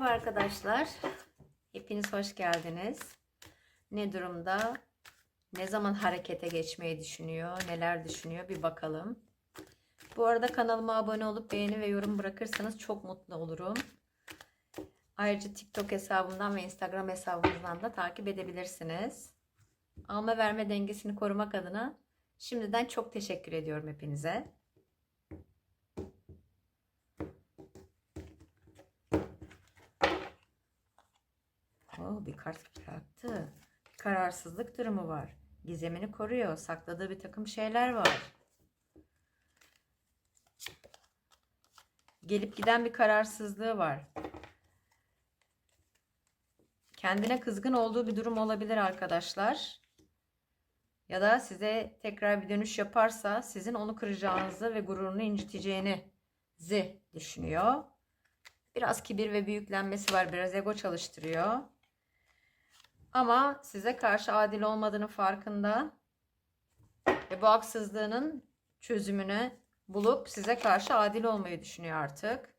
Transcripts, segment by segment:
Merhaba arkadaşlar. Hepiniz hoş geldiniz. Ne durumda? Ne zaman harekete geçmeyi düşünüyor? Neler düşünüyor? Bir bakalım. Bu arada kanalıma abone olup beğeni ve yorum bırakırsanız çok mutlu olurum. Ayrıca TikTok hesabımdan ve Instagram hesabımızdan da takip edebilirsiniz. Alma verme dengesini korumak adına şimdiden çok teşekkür ediyorum hepinize. Oo, bir kart bıraktı. Bir kararsızlık durumu var. Gizemini koruyor. Sakladığı bir takım şeyler var. Gelip giden bir kararsızlığı var. Kendine kızgın olduğu bir durum olabilir arkadaşlar. Ya da size tekrar bir dönüş yaparsa sizin onu kıracağınızı ve gururunu inciteceğinizi düşünüyor. Biraz kibir ve büyüklenmesi var. Biraz ego çalıştırıyor. Ama size karşı adil olmadığını farkında. Ve bu haksızlığının çözümünü bulup size karşı adil olmayı düşünüyor artık.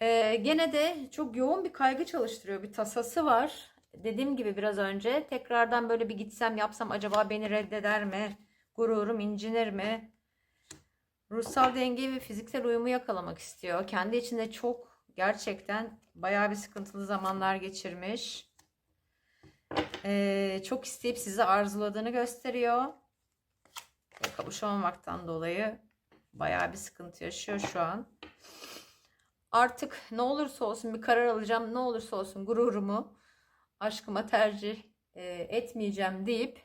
Ee, gene de çok yoğun bir kaygı çalıştırıyor. Bir tasası var. Dediğim gibi biraz önce tekrardan böyle bir gitsem yapsam acaba beni reddeder mi? Gururum incinir mi? Ruhsal dengeyi ve fiziksel uyumu yakalamak istiyor. Kendi içinde çok gerçekten bayağı bir sıkıntılı zamanlar geçirmiş. Ee, çok isteyip sizi arzuladığını gösteriyor. Ve kavuşamamaktan dolayı bayağı bir sıkıntı yaşıyor şu an. Artık ne olursa olsun bir karar alacağım. Ne olursa olsun gururumu aşkıma tercih e, etmeyeceğim deyip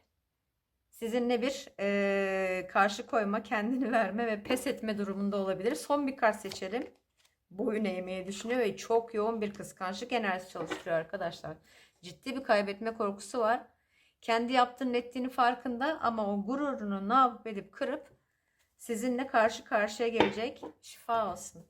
sizinle bir e, karşı koyma, kendini verme ve pes etme durumunda olabilir. Son bir kart seçelim. Boyun eğmeyi düşünüyor ve çok yoğun bir kıskançlık enerjisi çalıştırıyor arkadaşlar. Ciddi bir kaybetme korkusu var. Kendi yaptığının ettiğini farkında ama o gururunu ne edip kırıp sizinle karşı karşıya gelecek. Şifa olsun.